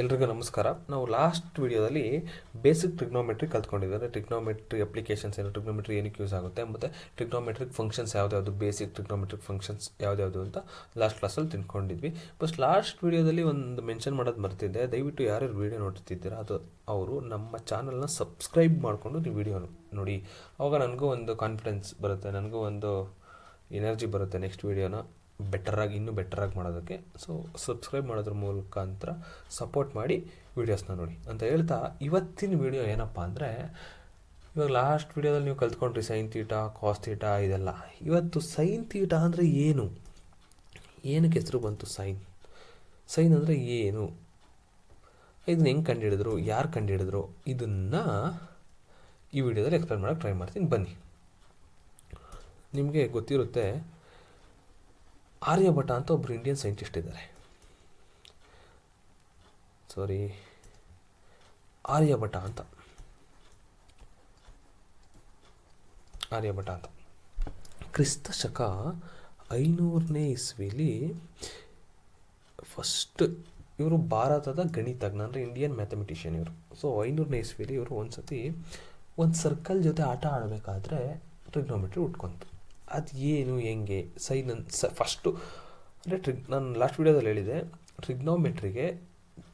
ಎಲ್ರಿಗೂ ನಮಸ್ಕಾರ. ನಾವು ಲಾಸ್ಟ್ ವಿಡಿಯೋದಲ್ಲಿ ಬೇಸಿಕ್ ಟ್ರಿಗ್ನೋಮೆಟ್ರಿ ಕಲ್ತ್ಕೊಂಡಿದ್ವಿ. ಅಂದರೆ ಟ್ರಿಗ್ನೋಮೆಟ್ರಿ ಅಪ್ಲಿಕೇಶನ್ಸ್ ಏನು ಟ್ರಿಗ್ನೋಮೆಟ್ರಿ ಏನಕ್ಕೆ ಯೂಸ್ ಆಗುತ್ತೆ, ಮತ್ತು ಟ್ರಿಗ್ನೋಮೆಟ್ರಿಕ್ ಫಂಕ್ಷನ್ಸ್ ಯಾವುದ್ಯಾವುದು ಬೇಸಿಕ್ ಟ್ರಿಗ್ನೋಮೆಟ್ರಿಕ್ ಫಂಕ್ಷನ್ಸ್ ಯಾವುದ್ಯಾವುದು ಅಂತ ಲಾಸ್ಟ್ ಕ್ಲಾಸಲ್ಲಿ ತಿಳ್ಕೊಂಡಿದ್ವಿ. ಫಸ್ಟ್ ಲಾಸ್ಟ್ ವಿಡಿಯೋದಲ್ಲಿ ಒಂದು ಮೆನ್ಷನ್ ಮಾಡೋದು ಮರ್ತಿದ್ದೆ. ದಯವಿಟ್ಟು ಯಾರ್ಯಾರು ವೀಡಿಯೋ ನೋಡ್ತಿದ್ದೀರಾ ಅದು ಅವರು ನಮ್ಮ ಚಾನಲ್ನ ಸಬ್ಸ್ಕ್ರೈಬ್ ಮಾಡಿಕೊಂಡು ನೀವು ವಿಡಿಯೋ ನೋಡಿ. ಆವಾಗ ನನಗೂ ಒಂದು ಕಾನ್ಫಿಡೆನ್ಸ್ ಬರುತ್ತೆ, ನನಗೂ ಒಂದು ಎನರ್ಜಿ ಬರುತ್ತೆ ನೆಕ್ಸ್ಟ್ ವೀಡಿಯೋನ ಬೆಟರಾಗಿ ಇನ್ನೂ ಬೆಟರಾಗಿ ಮಾಡೋದಕ್ಕೆ. ಸೊ ಸಬ್ಸ್ಕ್ರೈಬ್ ಮಾಡೋದ್ರ ಮೂಲಕಾಂತರ ಸಪೋರ್ಟ್ ಮಾಡಿ ವೀಡಿಯೋಸ್ನ ನೋಡಿ. ಅಂತ ಹೇಳ್ತಾ, ಇವತ್ತಿನ ವೀಡಿಯೋ ಏನಪ್ಪ ಅಂದರೆ, ಇವಾಗ ಲಾಸ್ಟ್ ವೀಡಿಯೋದಲ್ಲಿ ನೀವು ಕಲ್ತ್ಕೊಂಡ್ರಿ ಸೈನ್ ತೀಟಾ ಕಾಸ್ ತೀಟಾ ಇದೆಲ್ಲ. ಇವತ್ತು ಸೈನ್ ತೀಟ ಅಂದರೆ ಏನು? ಏನಕ್ಕೆ ಹೆಸರು ಬಂತು ಸೈನ್ ಸೈನ್ ಅಂದರೆ ಏನು? ಇದನ್ನ ಹೆಂಗೆ ಕಂಡುಹಿಡಿದ್ರು? ಯಾರು ಕಂಡುಹಿಡಿದ್ರು? ಇದನ್ನು ಈ ವಿಡಿಯೋದಲ್ಲಿ ಎಕ್ಸ್ಪ್ಲೇನ್ ಮಾಡೋಕ್ಕೆ ಟ್ರೈ ಮಾಡ್ತೀನಿ. ಬನ್ನಿ. ನಿಮಗೆ ಗೊತ್ತಿರುತ್ತೆ ಆರ್ಯಭಟ ಅಂತ ಒಬ್ಬರು ಇಂಡಿಯನ್ ಸೈಂಟಿಸ್ಟ್ ಇದ್ದಾರೆ. ಸಾರಿ ಆರ್ಯಭಟ ಅಂತ. ಆರ್ಯಭಟ ಅಂತ. ಕ್ರಿಸ್ತ ಶಕ ಐನೂರನೇ ಇಸ್ವಿಲಿ ಫಸ್ಟ್ ಇವರು ಭಾರತದ ಗಣಿತಜ್ಞ ಅಂದರೆ ಇಂಡಿಯನ್ ಮ್ಯಾಥಮೆಟಿಷಿಯನ್ ಇವರು. ಸೊ ಐನೂರನೇ ಇಸ್ವಿಲಿ ಇವರು ಒಂದು ಸತಿ ಒಂದು ಸರ್ಕಲ್ ಜೊತೆ ಆಟ ಆಡಬೇಕಾದ್ರೆ ಟ್ರಿಗ್ನೋಮೆಟ್ರಿ ಉಟ್ಕೊಂತು ಅದು ಏನು ಹೆಂಗೆ? ಸೈ ನನ್ನ ಸ ಫಸ್ಟು, ಅಂದರೆ ಟ್ರಿಗ್, ನಾನು ಲಾಸ್ಟ್ ವೀಡಿಯೋದಲ್ಲಿ ಹೇಳಿದೆ, ಟ್ರಿಗ್ನೋಮೆಟ್ರಿಗೆ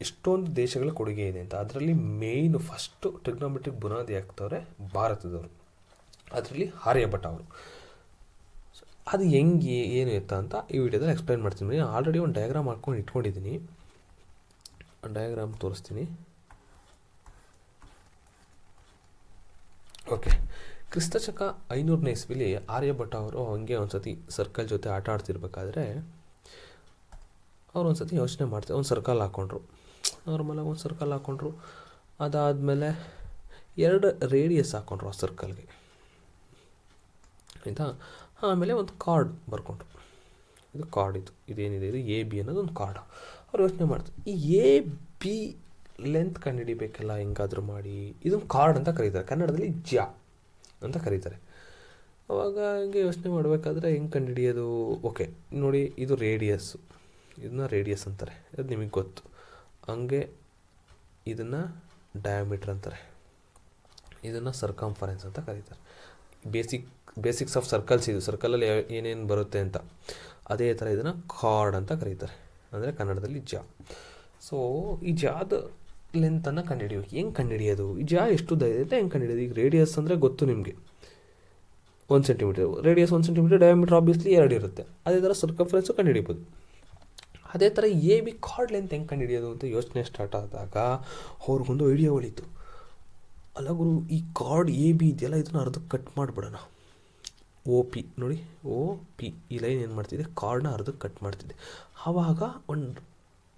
ಎಷ್ಟೊಂದು ದೇಶಗಳ ಕೊಡುಗೆ ಇದೆ ಅಂತ. ಅದರಲ್ಲಿ ಮೇಯ್ನು ಫಸ್ಟು ಟ್ರಿಗ್ನೋಮೆಟ್ರಿಕ್ ಬುನಾದಿ ಹಾಕ್ತವ್ರೆ ಭಾರತದವರು. ಅದರಲ್ಲಿ ಆರ್ಯಭಟ ಅವರು. ಅದು ಹೆಂಗೆ, ಏನು ಎತ್ತ ಅಂತ ಈ ವಿಡಿಯೋದಲ್ಲಿ ಎಕ್ಸ್ಪ್ಲೈನ್ ಮಾಡ್ತೀನಿ. ಆಲ್ರೆಡಿ ಒಂದು ಡಯಾಗ್ರಾಮ್ ಹಾಕ್ಕೊಂಡು ಇಟ್ಕೊಂಡಿದ್ದೀನಿ ಡಯಾಗ್ರಾಮ್ ತೋರಿಸ್ತೀನಿ. ಓಕೆ ಕ್ರಿಸ್ತಶಕ ಐನೂರನೇ ಇಸ್ವಿಲಿ ಆರ್ಯಭಟ ಅವರು ಹಂಗೆ ಒಂದು ಸತಿ ಸರ್ಕಲ್ ಜೊತೆ ಆಟ ಆಡ್ತಿರ್ಬೇಕಾದ್ರೆ ಅವ್ರು ಒಂದು ಸತಿ ಯೋಚನೆ ಮಾಡ್ತಾರೆ ಒಂದು ಸರ್ಕಲ್ ಹಾಕ್ಕೊಂಡ್ರು ನಾರ್ಮಲಾಗಿ ಒಂದು ಸರ್ಕಲ್ ಹಾಕ್ಕೊಂಡ್ರು ಅದಾದಮೇಲೆ ಎರಡು ರೇಡಿಯಸ್ ಹಾಕ್ಕೊಂಡ್ರು ಆ ಸರ್ಕಲ್ಗೆ ಆಯಿತಾ? ಆಮೇಲೆ ಒಂದು ಕಾರ್ಡ್ ಬರ್ಕೊಂಡ್ರು. ಇದು ಕಾರ್ಡ್ ಇದು. ಇದೇನಿದೆ? ಇದು ಎ ಬಿ ಅನ್ನೋದು ಒಂದು ಕಾರ್ಡ್ ಅವ್ರು ಯೋಚನೆ ಮಾಡ್ತಾರೆ, ಈ ಎ ಬಿ ಲೆಂತ್ ಕಂಡುಹಿಡಿಬೇಕಲ್ಲ, ಹೆಂಗಾದರೂ ಮಾಡಿ. ಇದೊಂದು ಕಾರ್ಡ್ ಅಂತ ಕರೀತಾರೆ. ಕನ್ನಡದಲ್ಲಿ ಜಾ. ಅಂತ ಕರೀತಾರೆ. ಅವಾಗ ಹಂಗೆ ಯೋಚನೆ ಮಾಡಬೇಕಾದ್ರೆ ಹೆಂಗೆ ಕಂಡುಹಿಡಿಯೋದು? ಓಕೆ, ನೋಡಿ, ಇದು ರೇಡಿಯಸ್ಸು ಇದನ್ನ ರೇಡಿಯಸ್ ಅಂತಾರೆ. ಅದು ನಿಮಗೆ ಗೊತ್ತು. ಹಂಗೆ ಇದನ್ನು ಡಯಾಮೀಟ್ರ್ ಅಂತಾರೆ. ಇದನ್ನು ಸರ್ಕಂಫರೆನ್ಸ್ ಅಂತ ಕರೀತಾರೆ. ಬೇಸಿಕ್ ಬೇಸಿಕ್ಸ್ ಆಫ್ ಸರ್ಕಲ್ಸ್ ಇದು. ಸರ್ಕಲಲ್ಲಿ ಏನೇನು ಬರುತ್ತೆ ಅಂತ. ಅದೇ ಥರ ಇದನ್ನು ಕಾರ್ಡ್ ಅಂತ ಕರೀತಾರೆ. ಅಂದರೆ ಕನ್ನಡದಲ್ಲಿ ಜಾ. ಸೊ ಈ ಜಾದ ಲೆಂತನ್ನು ಕಂಡುಹಿಡಿಯೋಕೆ ಹೆಂಗೆ ಕಂಡುಹಿಡಿಯೋದು? ಹಿಡಿಯೋದು ಜಾ ಎಷ್ಟು ಉದ್ದ ಇದೆ ಹೆಂಗೆ ಕಂಡುಹಿಡಿಯೋದು? ಈಗ ರೇಡಿಯಸ್ ಅಂದರೆ ಗೊತ್ತು ನಿಮಗೆ. ಒಂದು ಸೆಂಟಿಮೀಟರ್ ರೇಡಿಯಸ್ ಒಂದು ಸೆಂಟಿಮೀಟರ್ ಡಯಾಮೀಟರ್ ಆಬ್ವಿಯಸ್ಲಿ ಎರಡು ಇರುತ್ತೆ. ಅದೇ ಥರ ಕಂಡು ಕಂಡುಹಿಡಿಬೋದು. ಅದೇ ಥರ ಎ ಬಿ ಕಾರ್ಡ್ ಲೆಂತ್ ಹೆಂಗೆ ಕಂಡುಹಿಡಿಯೋದು ಅಂತ ಯೋಚನೆ ಸ್ಟಾರ್ಟ್ ಆದಾಗ ಅವ್ರಿಗೊಂದು ಐಡಿಯಾ ಹೊಳಿತು ಅಲ್ಲ ಗುರು, ಈ ಕಾರ್ಡ್ ಎ ಬಿ ಇದೆಯಲ್ಲ, ಇದನ್ನು ಅರ್ಧ ಕಟ್ ಮಾಡಿಬಿಡೋಣ. ಓ ಪಿ ನೋಡಿ. ಓ ಪಿ ಈ ಲೈನ್ ಏನು ಮಾಡ್ತಿದೆ? ಕಾರ್ಡ್ನ ಅರ್ಧಕ್ಕೆ ಕಟ್ ಮಾಡ್ತಿದ್ದೆ ಆವಾಗ ಒಂದು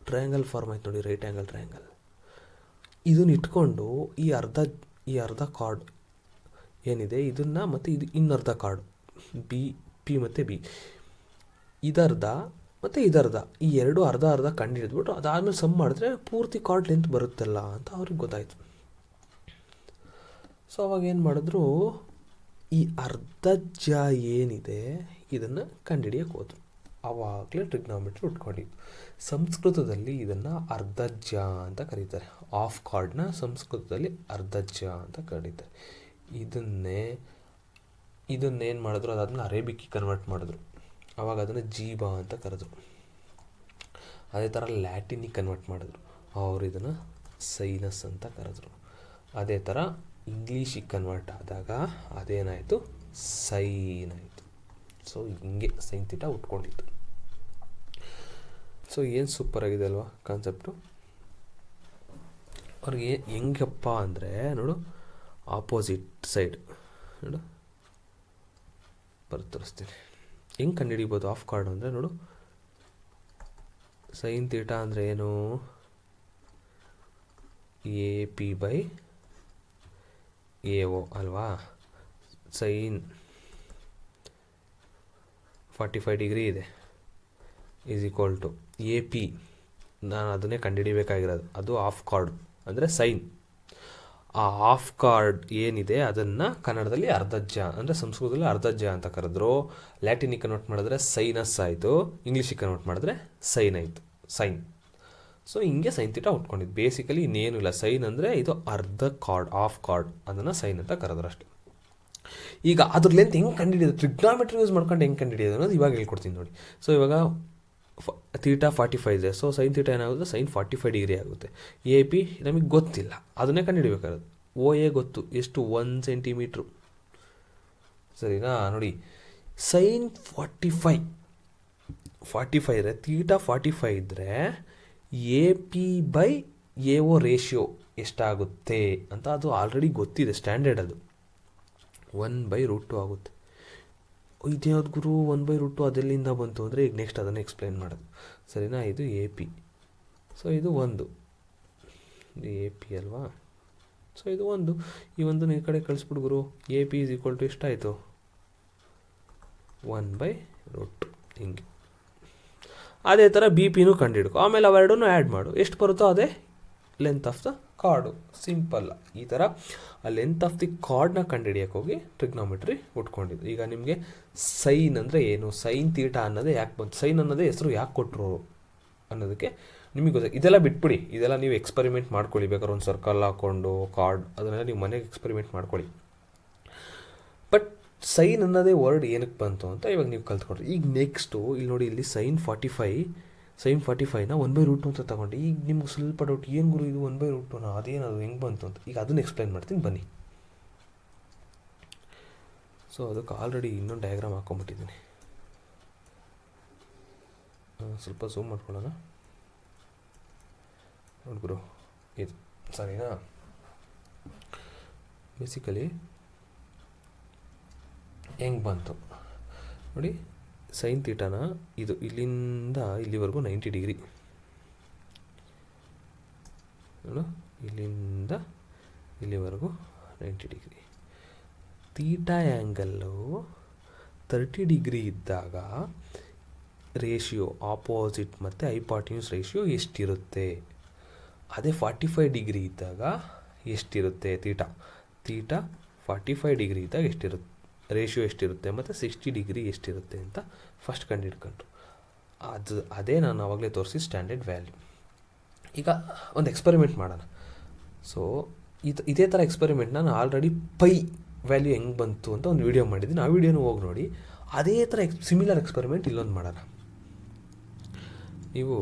ಟ್ರಯಾಂಗಲ್ ಫಾರ್ಮ್ ಆಯ್ತು ನೋಡಿ ರೈಟ್ ಆ್ಯಂಗಲ್ ಟ್ರಯಾಂಗಲ್ ಇದನ್ನ ಇಟ್ಕೊಂಡು ಈ ಅರ್ಧ ಈ ಅರ್ಧ ಕಾರ್ಡ್ ಏನಿದೆ? ಇದನ್ನು ಮತ್ತು ಇದು ಇನ್ನರ್ಧ ಕಾರ್ಡ್ ಬಿ ಪಿ ಮತ್ತು ಬಿ ಇದರ್ಧ ಮತ್ತು ಇದರ್ಧ. ಈ ಎರಡು ಅರ್ಧ ಅರ್ಧ ಕಂಡು ಹಿಡಿದ್ಬಿಟ್ಟು ಅದಾದಮೇಲೆ ಸಮ್ ಮಾಡಿದ್ರೆ ಪೂರ್ತಿ ಕಾರ್ಡ್ ಲೆಂತ್ ಬರುತ್ತಲ್ಲ ಅಂತ ಅವ್ರಿಗೆ ಗೊತ್ತಾಯಿತು. ಸೊ ಅವಾಗ ಏನು ಮಾಡಿದ್ರು? ಈ ಅರ್ಧ ಜ ಏನಿದೆ, ಇದನ್ನು ಕಂಡುಹಿಡಿಯಕ್ಕೆ ಹೋದ್ರು. ಆವಾಗಲೇ ಟ್ರಿಗ್ನಾಮೆಟ್ರಿ ಉಟ್ಕೊಂಡಿದ್ದು. ಸಂಸ್ಕೃತದಲ್ಲಿ ಇದನ್ನು ಅರ್ಧಜ್ಜ ಅಂತ ಕರೀತಾರೆ. ಆಫ್ ಕಾರ್ಡ್ನ ಸಂಸ್ಕೃತದಲ್ಲಿ ಅರ್ಧಜ ಅಂತ ಕರೀತಾರೆ. ಇದನ್ನೇ, ಇದನ್ನೇನು ಮಾಡಿದ್ರು? ಅದಾದ್ಮೇಲೆ ಅರೇಬಿಕ್ಕಿ ಕನ್ವರ್ಟ್ ಮಾಡಿದ್ರು. ಆವಾಗ ಅದನ್ನು ಜೀವ ಅಂತ ಕರೆದ್ರು. ಅದೇ ಥರ ಲ್ಯಾಟಿನಿಗೆ ಕನ್ವರ್ಟ್ ಮಾಡಿದ್ರು. ಅವರು ಇದನ್ನು ಸೈನಸ್ ಅಂತ ಕರೆದ್ರು. ಅದೇ ಥರ ಇಂಗ್ಲೀಷಿಗೆ ಕನ್ವರ್ಟ್ ಆದಾಗ ಅದೇನಾಯಿತು? ಸೈನ್ ಆಯಿತು. ಸೊ ಹಿಂಗೆ ಸೈನ್ ತಿಟ ಉಟ್ಕೊಂಡಿತ್ತು ಸೊ ಏನು ಸೂಪರ್ ಆಗಿದೆ ಅಲ್ವಾ ಕಾನ್ಸೆಪ್ಟು ಅವ್ರಿಗೆ ಹೆಂಗಪ್ಪ ಅಂದರೆ, ನೋಡು ಆಪೋಸಿಟ್ ಸೈಡ್ ನೋಡು. ಬರ್ ತೋರಿಸ್ತೀನಿ. ಹೆಂಗೆ ಕಂಡುಹಿಡಿಬೋದು ಆಫ್ ಕಾರ್ಡ್ ಅಂದರೆ, ನೋಡು. ಸೈನ್ ತೀಟಾ ಅಂದರೆ ಏನು? A P by A O ಅಲ್ವಾ? ಸೈನ್ ಫಾರ್ಟಿ ಫೈವ್ ಡಿಗ್ರಿ ಇದೆ. Is equal to A P ನಾನು ಅದನ್ನೇ ಕಂಡುಹಿಡಿಬೇಕಾಗಿರೋದು. ಅದು ಆಫ್ ಕಾರ್ಡ್ ಅಂದರೆ ಸೈನ್ ಆ ಆಫ್ ಕಾರ್ಡ್ ಏನಿದೆ ಅದನ್ನು ಕನ್ನಡದಲ್ಲಿ ಅರ್ಧಜ್ಜ ಅಂದರೆ ಸಂಸ್ಕೃತದಲ್ಲಿ ಅರ್ಧಜ್ಜ ಅಂತ ಕರೆದ್ರು. ಲ್ಯಾಟಿನಿಗೆ ಕನ್ವರ್ಟ್ ಮಾಡಿದ್ರೆ ಸೈನಸ್ ಆಯಿತು. ಇಂಗ್ಲೀಷಿಗೆ ಕನ್ವರ್ಟ್ ಮಾಡಿದ್ರೆ ಸೈನ್ ಆಯಿತು. ಸೈನ್ ಸೊ ಹಿಂಗೆ ಸೈನ್ ತಿಟ್ಟ ಉಟ್ಕೊಂಡಿದ್ದು ಬೇಸಿಕಲಿ ಇನ್ನೇನು ಇಲ್ಲ. ಸೈನ್ ಅಂದರೆ ಇದು ಅರ್ಧ ಕಾರ್ಡ್ ಆಫ್ ಕಾರ್ಡ್ ಅದನ್ನು ಸೈನ್ ಅಂತ ಕರೆದ್ರು ಅಷ್ಟೇ. ಈಗ ಅದ್ರ ಲೆಂತ್ ಹೆಂಗೆ ಕಂಡುಹಿಡಿಯೋದು? ಟ್ರಿಗ್ನಾಮೆಟ್ರಿ ಯೂಸ್ ಮಾಡ್ಕೊಂಡು ಹೆಂಗೆ ಕಂಡುಹಿಡಿಯೋದು ಅನ್ನೋದು ಇವಾಗ ಹೇಳ್ಕೊಡ್ತೀನಿ ನೋಡಿ. ಸೊ ಇವಾಗ ಫ ತೀಟಾ ಫಾರ್ಟಿ ಫೈವ್ ಇದೆ. ಸೊ ಸೈನ್ ತೀಟಾ ಏನಾಗುತ್ತೆ? ಸೈನ್ ಫಾರ್ಟಿ ಫೈವ್ ಡಿಗ್ರಿ ಆಗುತ್ತೆ. ಎ ಪಿ ನಮಗೆ ಗೊತ್ತಿಲ್ಲ. ಅದನ್ನೇ ಕಂಡುಹಿಡಿಬೇಕಾಗುತ್ತೆ. ಓ ಎ ಗೊತ್ತು. ಎಷ್ಟು? ಒನ್ ಸೆಂಟಿಮೀಟ್ರು ಸರಿನಾ? ನೋಡಿ. Sine forty five forty five ಇದ್ರೆ ತೀಟಾ ಫಾರ್ಟಿ ಫೈ ಇದ್ದರೆ A P by A O ratio ಎಷ್ಟಾಗುತ್ತೆ ಅಂತ ಅದು ಆಲ್ರೆಡಿ ಗೊತ್ತಿದೆ ಸ್ಟ್ಯಾಂಡರ್ಡ್ ಅದು. ಒನ್ ಬೈ ರೂಟ್ ಟು ಆಗುತ್ತೆ. ಇದ್ಯಾವ್ದು ಗುರು ಒನ್ ಬೈ ರೂಟ್ ಟು ಅದೆಲ್ಲಿಂದ ಬಂತು ಅಂದರೆ ಈಗ ನೆಕ್ಸ್ಟ್ ಅದನ್ನು ಎಕ್ಸ್ಪ್ಲೈನ್ ಮಾಡೋದು. ಸರಿನಾ? ಇದು ಎ ಪಿ ಸೊ ಇದು ಒಂದು. ಇದು ಎ ಪಿ ಅಲ್ವಾ? ಸೊ ಇದು ಒಂದು. ಈ ಒಂದು ಈ ಕಡೆ ಕಳಿಸ್ಬಿಡು ಗುರು. A P is equal to ಎಷ್ಟಾಯಿತು? ಒನ್ ಬೈ ರೂಟ್ ಹಿಂಗೆ. ಅದೇ ಥರ ಬಿ ಪಿನೂ ಕಂಡುಹಿಡ್ಕೊ ಆಮೇಲೆ ಅವೆರಡೂ ಆ್ಯಡ್ ಮಾಡು. ಎಷ್ಟು ಬರುತ್ತೋ ಅದೇ length of the chord, simple, ಈ ಥರ ಆ ಲೆಂತ್ ಆಫ್ ದಿ ಕಾರ್ಡ್ನ ಕಂಡುಹಿಡಿಯೋಕೆ ಹೋಗಿ ಟ್ರಿಗ್ನೋಮೆಟ್ರಿ ಉಟ್ಕೊಂಡಿದ್ದು. ಈಗ ನಿಮಗೆ ಸೈನ್ ಅಂದರೆ ಏನು? ಸೈನ್ ತೀಟ ಅನ್ನೋದೇ ಯಾಕೆ ಬಂತು? ಸೈನ್ ಅನ್ನೋದೇ ಹೆಸರು ಯಾಕೆ ಕೊಟ್ಟರು ಅನ್ನೋದಕ್ಕೆ ನಿಮಗೆ ಗೊತ್ತ? ಇದೆಲ್ಲ ಬಿಟ್ಬಿಡಿ. ಇದೆಲ್ಲ ನೀವು ಎಕ್ಸ್ಪರಿಮೆಂಟ್ ಮಾಡ್ಕೊಳ್ಳಿ ಬೇಕಾದ್ರೆ ಒಂದು ಸರ್ಕಲ್ ಹಾಕ್ಕೊಂಡು ಕಾರ್ಡ್ ಅದನ್ನೆಲ್ಲ ನೀವು ಮನೆಗೆ ಎಕ್ಸ್ಪರಿಮೆಂಟ್ ಮಾಡ್ಕೊಳ್ಳಿ ಬಟ್ ಸೈನ್ ಅನ್ನೋದೇ ವರ್ಡ್ ಏನಕ್ಕೆ ಬಂತು ಅಂತ ಇವಾಗ ನೀವು ಕಲ್ತ್ಕೊಂಡ್ರಿ ಈಗ ನೆಕ್ಸ್ಟು ಇಲ್ಲಿ ನೋಡಿ, ಇಲ್ಲಿ sine forty five sine forty ಫೈವ್ನ one by root ಅಂತ ತಗೊಂಡು, ಈಗ ನಿಮ್ಗೆ ಸ್ವಲ್ಪ ಡೌಟ್ ಏನು ಗುರು ಇದು ಒನ್ ಬೈ ಅದೇನು ಅದೇನದು ಹೆಂಗೆ ಬಂತು ಅಂತ, ಈಗ ಅದನ್ನು ಎಕ್ಸ್ಪ್ಲೈನ್ ಮಾಡ್ತೀನಿ, ಬನ್ನಿ. ಸೊ ಅದಕ್ಕೆ ಆಲ್ರೆಡಿ ಇನ್ನೊಂದು ಡಯಾಗ್ರಾಮ್ ಹಾಕ್ಕೊಂಬಿಟ್ಟಿದ್ದೀನಿ ಸ್ವಲ್ಪ ಝೂಮ್ ಮಾಡ್ಕೊಳ್ಳೋಣ. ನೋಡಿ ಗುರು, ಇದು, ಸರಿನಾ? ಬೇಸಿಕಲಿ ಹೆಂಗೆ ಬಂತು? ನೋಡಿ ಸೈನ್ ತೀಟಾನ ಇದು ಇಲ್ಲಿಂದ ಇಲ್ಲಿವರೆಗೂ ನೈಂಟಿ ಡಿಗ್ರಿ. ಇಲ್ಲಿಂದ ಇಲ್ಲಿವರೆಗೂ ninety degree. Theta angle thirty degree ಇದ್ದಾಗ ರೇಷಿಯೋ ಆಪೋಸಿಟ್ ಮತ್ತು ಐಪಾರ್ಟಿನ್ಯೂಸ್ ರೇಷಿಯೋ ಎಷ್ಟಿರುತ್ತೆ? ಅದೇ ಫಾರ್ಟಿ ಫೈವ್ ಡಿಗ್ರಿ ಇದ್ದಾಗ ಎಷ್ಟಿರುತ್ತೆ theta theta forty five degree ಇದ್ದಾಗ ಎಷ್ಟಿರುತ್ತೆ? ರೇಷಿಯೋ ಎಷ್ಟಿರುತ್ತೆ ಮತ್ತು ಸಿಕ್ಸ್ಟಿ ಡಿಗ್ರಿ ಎಷ್ಟಿರುತ್ತೆ ಅಂತ ಫಸ್ಟ್ ಕಂಡು ಹಿಡ್ಕೊಂಡ್ರು ಅದು, ಅದೇ ನಾನು ಆವಾಗಲೇ ತೋರಿಸಿ ಸ್ಟ್ಯಾಂಡರ್ಡ್ ವ್ಯಾಲ್ಯೂ ಈಗ ಒಂದು ಎಕ್ಸ್ಪರಿಮೆಂಟ್ ಮಾಡೋಣ. ಸೊ ಇದು, ಇದೇ ಥರ ಎಕ್ಸ್ಪರಿಮೆಂಟ್ ನಾನು ಆಲ್ರೆಡಿ ಪೈ ವ್ಯಾಲ್ಯೂ ಹೆಂಗೆ ಬಂತು ಅಂತ ಒಂದು ವೀಡಿಯೋ ಮಾಡಿದ್ದೀನಿ. ಆ ವಿಡಿಯೋನೂ ಹೋಗಿ ನೋಡಿ. ಅದೇ ಥರ ಎಕ್ಸ್ ಸಿಮಿಲರ್ ಎಕ್ಸ್ಪರಿಮೆಂಟ್ ಇಲ್ಲೊಂದು ಮಾಡೋಣ. ನೀವು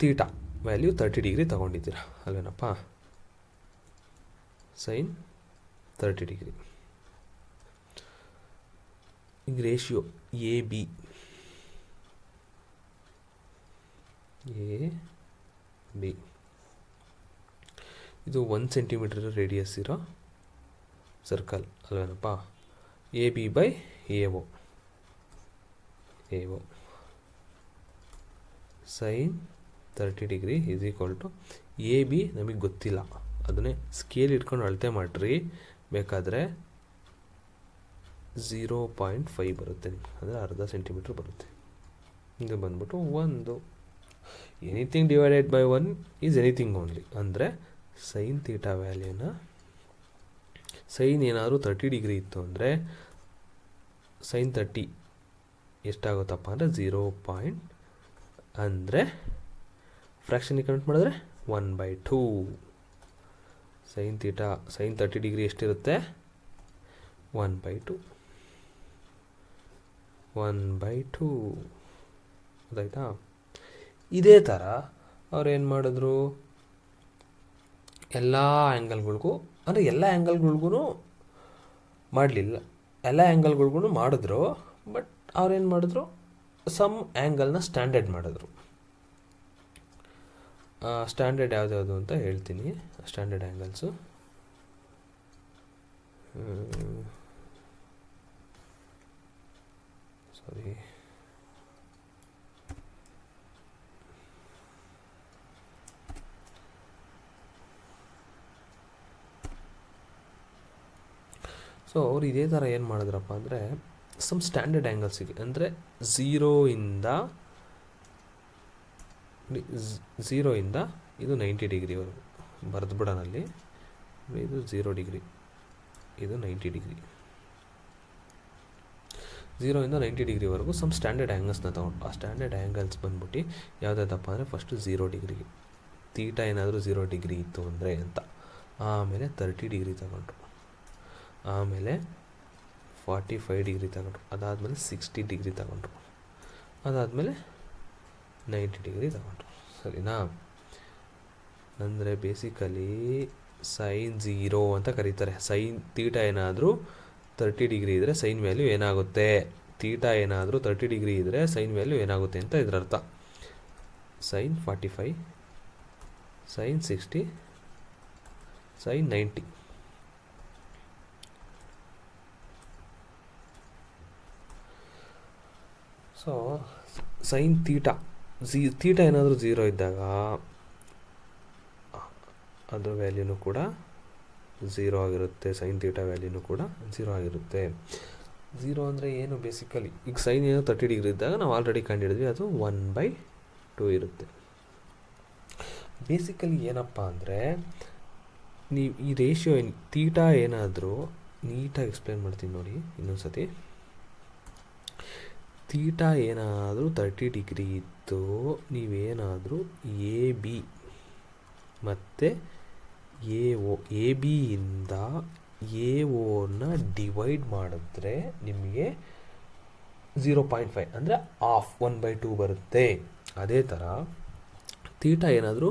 ತೀಟಾ ವ್ಯಾಲ್ಯೂ ತರ್ಟಿ ಡಿಗ್ರಿ ತೊಗೊಂಡಿದ್ದೀರಾ. ಅಲ್ವೇನಪ್ಪ? Sine thirty degree ratio A B A B ಇದು ಒನ್ ಸೆಂಟಿಮೀಟರ್ ರೇಡಿಯಸ್ ಇರೋ circle ಅಲ್ವೇನಪ್ಪ? A B by A O A O sine thirty degree is equal to A B ನಮಗೆ ಗೊತ್ತಿಲ್ಲ. ಅದನ್ನೇ scale ಇಟ್ಕೊಂಡು ಅಳತೆ ಮಾಡಿರಿ. ಬೇಕಾದರೆ ಝೀರೋ ಪಾಯಿಂಟ್ ಫೈವ್ ಬರುತ್ತೆ. ಅಂದರೆ ಅರ್ಧ ಸೆಂಟಿಮೀಟ್ರ್ ಬರುತ್ತೆ. ಇದು ಬಂದ್ಬಿಟ್ಟು ಒಂದು. Anything divided by one is anything only ಅಂದರೆ ಸೈನ್ ತೀಟಾ ವ್ಯಾಲ್ಯೂನ ಸೈನ್ ಏನಾದರೂ ತರ್ಟಿ ಡಿಗ್ರಿ ಇತ್ತು ಅಂದರೆ ಸೈನ್ ತರ್ಟಿ ಎಷ್ಟಾಗುತ್ತಪ್ಪ ಅಂದರೆ ಝೀರೋ ಪಾಯಿಂಟ್ ಅಂದರೆ ಫ್ರ್ಯಾಕ್ಷನಿಗೆ ಕನ್ವರ್ಟ್ ಮಾಡಿದ್ರೆ one by two sine theta sine thirty degree ಎಷ್ಟಿರುತ್ತೆ? One by two one by two ಗೊತ್ತಾಯ್ತಾ? ಇದೇ ಥರ ಅವ್ರು ಏನು ಮಾಡಿದ್ರು? ಎಲ್ಲ ಆ್ಯಂಗಲ್ಗಳಿಗೂ ಅಂದರೆ ಎಲ್ಲ ಆ್ಯಂಗಲ್ಗಳಿಗೂ ಮಾಡಲಿಲ್ಲ. ಎಲ್ಲ ಆ್ಯಂಗಲ್ಗಳಿಗೂ ಮಾಡಿದ್ರು ಬಟ್ ಅವ್ರೇನು ಮಾಡಿದ್ರು? ಸಮ್ ಆ್ಯಂಗಲ್ನ ಸ್ಟ್ಯಾಂಡರ್ಡ್ ಮಾಡಿದ್ರು. ಸ್ಟ್ಯಾಂಡರ್ಡ್ ಯಾವುದ್ಯಾವುದು ಅಂತ ಹೇಳ್ತೀನಿ. ಸ್ಟ್ಯಾಂಡರ್ಡ್ ಆ್ಯಂಗಲ್ಸು ಸಾರಿ. ಸೊ ಅವ್ರು ಇದೇ ಥರ ಏನು ಮಾಡಿದ್ರಪ್ಪ ಅಂದರೆ ಸಮ್ ಸ್ಟ್ಯಾಂಡರ್ಡ್ ಆ್ಯಂಗಲ್ಸಿಗೆ ಅಂದರೆ ಝೀರೋಯಿಂದ ಝೀರೋಯಿಂದ ಇದು ನೈಂಟಿ ಡಿಗ್ರಿವರೆಗೂ ಬರೆದು ಅಲ್ಲಿ. ಇದು ಝೀರೋ ಡಿಗ್ರಿ ಇದು ನೈಂಟಿ ಡಿಗ್ರಿ ಝೀರೋಯಿಂದ ನೈಂಟಿ ಡಿಗ್ರಿವರೆಗೂ ಸಮ್ ಸ್ಟ್ಯಾಂಡರ್ಡ್ ಆ್ಯಂಗಲ್ಸ್ನ ತೊಗೊಂಡು. ಆ ಸ್ಟ್ಯಾಂಡರ್ಡ್ ಆ್ಯಂಗಲ್ಸ್ ಬಂದ್ಬಿಟ್ಟು ಯಾವುದಪ್ಪ ಅಂದರೆ ಫಸ್ಟು ಝೀರೋ ಡಿಗ್ರಿ ತೀಟ ಏನಾದರೂ ಝೀರೋ ಡಿಗ್ರಿ ಇತ್ತು ಅಂದರೆ ಅಂತ ಆಮೇಲೆ ತರ್ಟಿ ಡಿಗ್ರಿ ತಗೊಂಡ್ರು. ಆಮೇಲೆ ಫಾರ್ಟಿ ಫೈವ್ ಡಿಗ್ರಿ ತಗೊಂಡ್ರು. ಅದಾದಮೇಲೆ ಸಿಕ್ಸ್ಟಿ ಡಿಗ್ರಿ ತಗೊಂಡ್ರು. ಅದಾದಮೇಲೆ ನೈಂಟಿ ಡಿಗ್ರಿ ತಗೊಂಡ್ರು. ಸರಿನಾ? ಅಂದರೆ ಬೇಸಿಕಲಿ ಸೈನ್ ಝೀರೋ ಅಂತ ಕರೀತಾರೆ. ಸೈನ್ ತೀಟ ಏನಾದರೂ ತರ್ಟಿ ಡಿಗ್ರಿ ಇದ್ದರೆ ಸೈನ್ ವ್ಯಾಲ್ಯೂ ಏನಾಗುತ್ತೆ? ತೀಟ ಏನಾದರೂ ತರ್ಟಿ ಡಿಗ್ರಿ ಇದ್ದರೆ ಸೈನ್ ವ್ಯಾಲ್ಯೂ ಏನಾಗುತ್ತೆ ಅಂತ ಇದರ ಅರ್ಥ. Sine forty five sine sixty sine ninety so sine theta Zee theta ಏನಾದರೂ ಝೀರೋ ಇದ್ದಾಗ ಅದರ ವ್ಯಾಲ್ಯೂನು ಕೂಡ ಝೀರೋ ಆಗಿರುತ್ತೆ ಸೈನ್ ಥೀಟಾ ವ್ಯಾಲ್ಯೂನು ಕೂಡ ಝೀರೋ ಆಗಿರುತ್ತೆ. ಝೀರೋ ಅಂದರೆ ಏನು ಬೇಸಿಕಲಿ ಈಗ ಸೈನ್ ಏನು ತರ್ಟಿ ಡಿಗ್ರಿ ಇದ್ದಾಗ ನಾವು ಆಲ್ರೆಡಿ ಕಂಡಿಡಿದ್ವಿ, ಅದು ಒನ್ ಬೈ ಟು ಇರುತ್ತೆ. ಬೇಸಿಕಲಿ ಏನಪ್ಪ ಅಂದರೆ, ನೀವು ಈ ರೇಷಿಯೋ ಏನು ಥೀಟಾ ಏನಾದರೂ ನೀಟಾಗಿ ಎಕ್ಸ್ಪ್ಲೇನ್ ಮಾಡ್ತೀನಿ ನೋಡಿ ಇನ್ನೊಂದು ಸತಿ ತೀಟಾ ಏನಾದರೂ ತರ್ಟಿ ಡಿಗ್ರಿ ಇತ್ತು ನೀವೇನಾದರೂ ಎ ಬಿ ಮತ್ತು ಎ ಓ, ಎ ಬಿಯಿಂದ ಎ ಓನ ಡಿವೈಡ್ ಮಾಡಿದ್ರೆ ನಿಮಗೆ ಝೀರೋ ಪಾಯಿಂಟ್ ಫೈವ್ ಅಂದರೆ ಆಫ್ ಒನ್ ಬೈ ಟೂ ಬರುತ್ತೆ. ಅದೇ ಥರ ತೀಟ ಏನಾದರೂ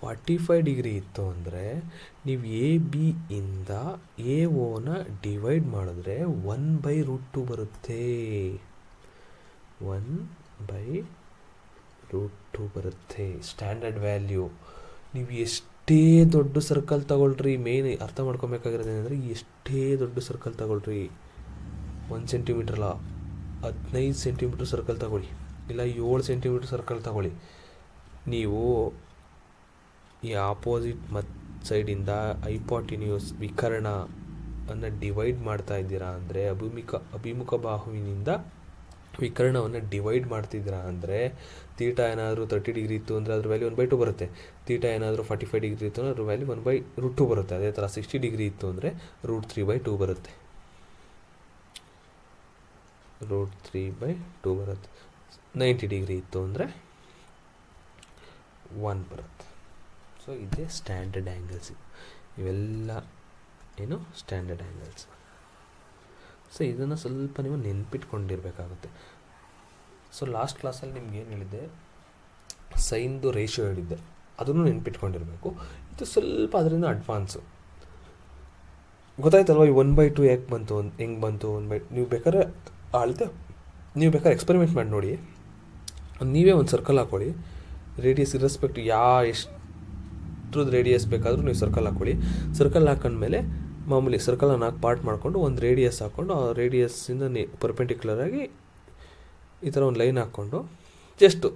ಫಾರ್ಟಿ ಫೈವ್ ಡಿಗ್ರಿ ಇತ್ತು ಅಂದರೆ ನೀವು ಎ ಬಿ ಇಂದ ಎ ಓನ ಡಿವೈಡ್ ಮಾಡಿದ್ರೆ ಒನ್ ಬೈ ರೂಟ್ ಟು ಬರುತ್ತೆ. ಒನ್ ಬೈ ರೂಟ್ ಟು ಬರುತ್ತೆ. ಸ್ಟ್ಯಾಂಡರ್ಡ್ ವ್ಯಾಲ್ಯೂ ನೀವು ಎಷ್ಟೇ ದೊಡ್ಡ ಸರ್ಕಲ್ ತಗೊಳ್ರಿ ಮೇನ್ ಅರ್ಥ ಮಾಡ್ಕೊಬೇಕಾಗಿರೋದು ಏನಂದರೆ ಎಷ್ಟೇ ದೊಡ್ಡ ಸರ್ಕಲ್ ತಗೊಳ್ರಿ, ಒಂದು ಸೆಂಟಿಮೀಟ್ರಲ್ಲ ಹದಿನೈದು ಸೆಂಟಿಮೀಟ್ರ್ ಸರ್ಕಲ್ ತಗೊಳ್ಳಿ, ಇಲ್ಲ ಏಳು ಸೆಂಟಿಮೀಟ್ರ್ ಸರ್ಕಲ್ ತಗೊಳ್ಳಿ. ನೀವು ಈ ಆಪೋಸಿಟ್ ಮತ್ ಸೈಡಿಂದ ಐಪಾಟಿನ್ಯೂಸ್ ವಿಕರ್ಣ ಅನ್ನು ಡಿವೈಡ್ ಮಾಡ್ತಾ ಇದ್ದೀರಾ ಅಂದರೆ ಅಭಿಮುಖ ಅಭಿಮುಖ ಬಾಹುವಿನಿಂದ ವಿಕರ್ಣವನ್ನು ಡಿವೈಡ್ ಮಾಡ್ತಿದ್ದೀರಾ ಅಂದರೆ ತೀಟ ಏನಾದರೂ ತರ್ಟಿ ಡಿಗ್ರಿ ಇತ್ತು ಅಂದರೆ ಅದ್ರ ವ್ಯಾಲ್ಯೂ ಒನ್ ಬೈ ಟು ಬರುತ್ತೆ. ತೀಟ ಏನಾದರೂ ಫಾರ್ಟಿ ಫೈವ್ ಡಿಗ್ರಿ ಇತ್ತು ಅಂದರೆ ಅದ್ರ value one by root two ಬರುತ್ತೆ. ಅದೇ ಥರ ಸಿಕ್ಸ್ಟಿ ಡಿಗ್ರಿ ಇತ್ತು ಅಂದರೆ ರೂಟ್ ತ್ರೀ ಬೈ ಟೂ ಬರುತ್ತೆ. ರೂಟ್ ತ್ರೀ ಬೈ ಟೂ ಬರುತ್ತೆ. ನೈಂಟಿ ಡಿಗ್ರಿ ಇತ್ತು ಅಂದರೆ ಒನ್ ಬರುತ್ತೆ. ಸೊ ಇದೇ ಸ್ಟ್ಯಾಂಡರ್ಡ್ ಆ್ಯಂಗಲ್ಸ್ ಇವೆಲ್ಲ ಏನು ಸ್ಟ್ಯಾಂಡರ್ಡ್ ಆ್ಯಂಗಲ್ಸ್ ಸೊ ಇದನ್ನು ಸ್ವಲ್ಪ ನೀವು ನೆನ್ಪಿಟ್ಕೊಂಡಿರ್ಬೇಕಾಗುತ್ತೆ. ಸೊ ಲಾಸ್ಟ್ ಕ್ಲಾಸಲ್ಲಿ ನಿಮ್ಗೆ ಏನು ಹೇಳಿದ್ದೆ? ಸೈನ್ದು ರೇಷಿಯೋ ಹೇಳಿದ್ದೆ. ಅದನ್ನು ನೆನ್ಪಿಟ್ಕೊಂಡಿರಬೇಕು. ಇದು ಸ್ವಲ್ಪ ಅದರಿಂದ ಅಡ್ವಾನ್ಸು ಗೊತ್ತಾಯ್ತಲ್ವ? ಈ ಒನ್ ಬೈ ಟು ಯಾಕೆ ಬಂತು? ಒಂದು ಹೆಂಗೆ ಬಂತು? ಒನ್ ಬೈ ನೀವು ಬೇಕಾದ್ರೆ ಅಳತೆ ನೀವು ಬೇಕಾದ್ರೆ ಎಕ್ಸ್ಪೆರಿಮೆಂಟ್ ಮಾಡಿ ನೋಡಿ. ನೀವೇ ಒಂದು ಸರ್ಕಲ್ ಹಾಕ್ಕೊಳ್ಳಿ ರೇಡಿಯಸ್ ಇರಸ್ಪೆಕ್ಟ್ ಯಾ ಎಷ್ಟ್ರದ್ದು ರೇಡಿಯಸ್ ಬೇಕಾದರೂ ನೀವು ಸರ್ಕಲ್ ಹಾಕ್ಕೊಳ್ಳಿ ಸರ್ಕಲ್ ಹಾಕೊಂಡ್ಮೇಲೆ ಮಾಮೂಲಿ ಸರ್ಕಲ್ನ ನಾಲ್ಕು ಪಾರ್ಟ್ ಮಾಡಿಕೊಂಡು ಒಂದು ರೇಡಿಯಸ್ ಹಾಕ್ಕೊಂಡು ಆ ರೇಡಿಯಸ್ಸಿಂದ ನಿ ಪರ್ಪೆಂಡಿಕ್ಯುಲರಾಗಿ ಈ ಥರ ಒಂದು ಲೈನ್ ಹಾಕ್ಕೊಂಡು ಜಸ್ಟು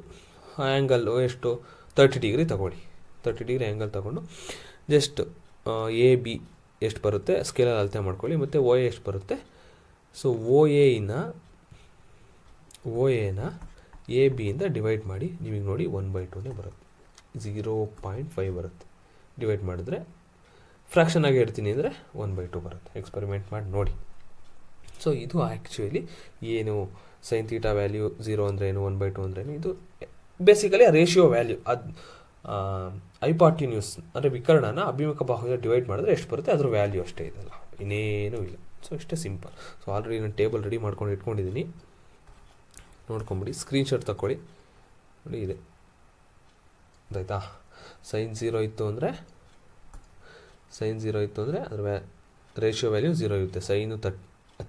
ಆ್ಯಂಗಲ್ಲು ಎಷ್ಟು ತರ್ಟಿ ಡಿಗ್ರಿ ತಗೊಳ್ಳಿ. ತರ್ಟಿ ಡಿಗ್ರಿ ಆ್ಯಂಗಲ್ ತಗೊಂಡು ಜಸ್ಟ್ ಎ ಬಿ ಎಷ್ಟು ಬರುತ್ತೆ ಸ್ಕೇಲಲ್ಲಿ ಅಳತೆ ಮಾಡ್ಕೊಳ್ಳಿ ಮತ್ತು ಓ ಎ ಎಷ್ಟು ಬರುತ್ತೆ. ಸೊ ಓ ಎನ ಓ ಎನ ಎ ಬಿಯಿಂದ ಡಿವೈಡ್ ಮಾಡಿ ನಿಮಗೆ ನೋಡಿ ಒನ್ ಬೈ ಟೂನೇ ಬರುತ್ತೆ. ಝೀರೋ ಪಾಯಿಂಟ್ ಫೈವ್ ಬರುತ್ತೆ. ಡಿವೈಡ್ ಮಾಡಿದ್ರೆ ಫ್ರ್ಯಾಕ್ಷನ್ ಆಗಿ ಇಡ್ತೀನಿ ಅಂದರೆ ಒನ್ ಬೈ ಟು ಬರುತ್ತೆ. ಎಕ್ಸ್ಪೆರಿಮೆಂಟ್ ಮಾಡಿ ನೋಡಿ. ಸೊ ಇದು ಆ್ಯಕ್ಚುಲಿ ಏನು ಸೈನ್ ತೀಟಾ ವ್ಯಾಲ್ಯೂ ಝೀರೋ ಅಂದರೆ ಏನು ಒನ್ ಬೈ ಟು ಏನು, ಇದು ಬೇಸಿಕಲಿ ರೇಷಿಯೋ ವ್ಯಾಲ್ಯೂ ಅದು ಐಪಾರ್ಟಿನ್ಯೂಸ್ ಅಂದರೆ ವಿಕರ್ಣನ ಅಭಿಮುಖ ಬಾಹುವಿಂದ ಡಿವೈಡ್ ಮಾಡಿದ್ರೆ ಎಷ್ಟು ಬರುತ್ತೆ? ಅದ್ರ ವ್ಯಾಲ್ಯೂ ಅಷ್ಟೇ ಇದೆಲ್ಲ. ಇನ್ನೇನೂ ಇಲ್ಲ. ಸೊ ಇಷ್ಟೇ ಸಿಂಪಲ್ ಸೊ ಆಲ್ರೆಡಿ ನಾನು ಟೇಬಲ್ ರೆಡಿ ಮಾಡ್ಕೊಂಡು ಇಟ್ಕೊಂಡಿದ್ದೀನಿ ನೋಡ್ಕೊಂಬಿಡಿ. ಸ್ಕ್ರೀನ್ಶಾಟ್ ತಗೊಳ್ಳಿ ನೋಡಿ, ಇದೆ. ಗೊತ್ತಾಯ್ತಾ ಸೈನ್ ಝೀರೋ ಇತ್ತು ಅಂದರೆ ಸೈನ್ ಝೀರೋ ಇತ್ತು ಅಂದರೆ ಅದರ ವ್ಯಾ ರೇಷಿಯೋ ವ್ಯಾಲ್ಯೂ ಝೀರೋ ಇರುತ್ತೆ. ಸೈನು ತಟ್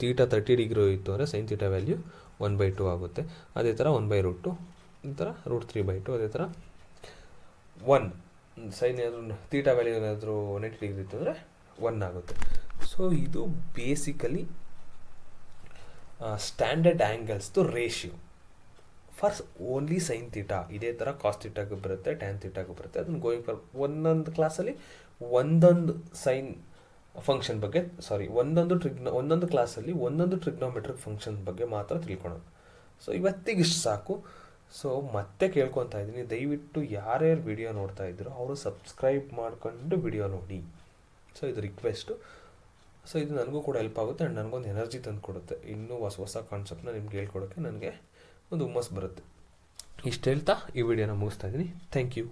ತೀಟ ತರ್ಟಿ ಡಿಗ್ರಿ ಇತ್ತು ಅಂದರೆ sine theta value one by two ಆಗುತ್ತೆ. ಅದೇ ಥರ ಒನ್ ಬೈ ರೂಟ್ ಟು ಈ ಥರ ರೂಟ್ ತ್ರೀ ಬೈ ಟು ಅದೇ ಥರ ಒನ್ ಸೈನ್ ಏನಾದರೂ ತೀಟ ವ್ಯಾಲ್ಯೂ ಏನಾದರೂ ನೈಂಟಿ ಡಿಗ್ರಿ ಇತ್ತು ಅಂದರೆ ಒನ್ ಆಗುತ್ತೆ. ಸೊ ಇದು basically standard ಆ್ಯಂಗಲ್ಸ್ದು ratio for only sine theta ಇದೇ ಥರ ಕಾಸ್ ತೀಟಾಗೂ ಬರುತ್ತೆ ಟ್ಯಾನ್ ತೀಟಾಗೂ ಬರುತ್ತೆ. ಅದನ್ನು ಗೋಯಿಂಗ್ ಫಾರ್ ಒಂದೊಂದು ಕ್ಲಾಸಲ್ಲಿ ಒಂದೊಂದು ಸೈನ್ ಫಂಕ್ಷನ್ ಬಗ್ಗೆ ಸಾರಿ ಒಂದೊಂದು ಟ್ರಿಗ್ನ ಒಂದೊಂದು ಕ್ಲಾಸಲ್ಲಿ ಒಂದೊಂದು ಟ್ರಿಗ್ನೋಮೆಟ್ರಿಕ್ ಫಂಕ್ಷನ್ ಬಗ್ಗೆ ಮಾತ್ರ ತಿಳ್ಕೊಳೋದು. ಸೊ ಇವತ್ತಿಗೆ ಇಷ್ಟು ಸಾಕು. ಸೊ ಮತ್ತೆ ಕೇಳ್ಕೊತಾ ಇದ್ದೀನಿ. ದಯವಿಟ್ಟು ಯಾರ್ಯಾರು ವಿಡಿಯೋ ನೋಡ್ತಾ ಇದ್ರು ಅವರು ಸಬ್ಸ್ಕ್ರೈಬ್ ಮಾಡ್ಕೊಂಡು ವಿಡಿಯೋ ನೋಡಿ. ಸೊ ಇದು ರಿಕ್ವೆಸ್ಟು ಸೊ ಇದು ನನಗೂ ಕೂಡ ಹೆಲ್ಪ್ ಆಗುತ್ತೆ ಆ್ಯಂಡ್ ನನಗೊಂದು ಎನರ್ಜಿ ತಂದು ಕೊಡುತ್ತೆ. ಇನ್ನೂ ಹೊಸ ಹೊಸ ಕಾನ್ಸೆಪ್ಟ್ನ ನಿಮ್ಗೆ ಹೇಳ್ಕೊಡೋಕ್ಕೆ ನನಗೆ ಒಂದು ಹುಮ್ಮಸ್ ಬರುತ್ತೆ. ಇಷ್ಟು ಹೇಳ್ತಾ ಈ ವಿಡಿಯೋನ ಮುಗಿಸ್ತಾ ಇದ್ದೀನಿ. Thank you